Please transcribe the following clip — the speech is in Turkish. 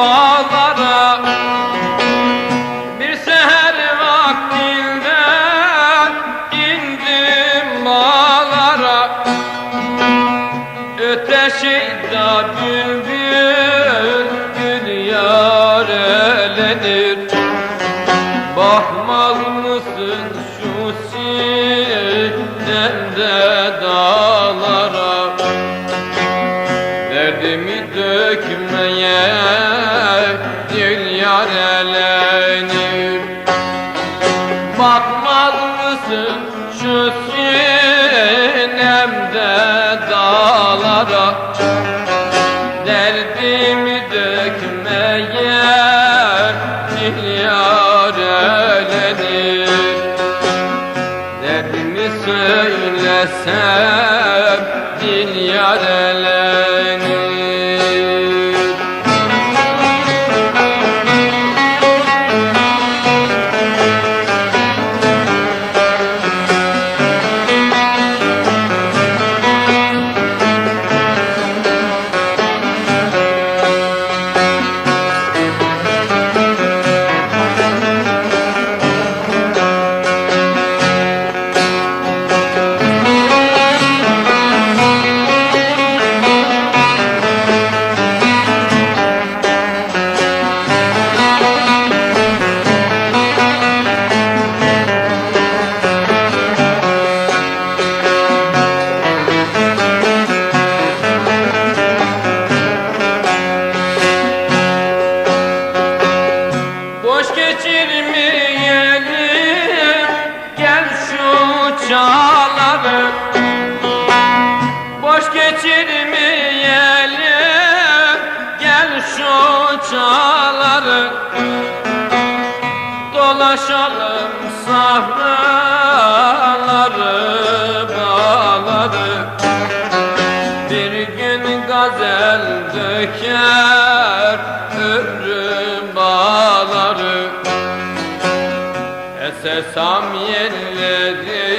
bağlara. Bir seher vaktinde indim bağlara. Öteşida bülbül gül yar elenir. Bakmaz mısın şu sinemde dar dökmeye dil yar elenir Derdimi söylesem dil yar elenir çağları Boş geçirmeyelim. Gel şu çağları Dolaşalım sahraları bağları Bir gün gazel döker ömrüm bağları. Esesam yerleri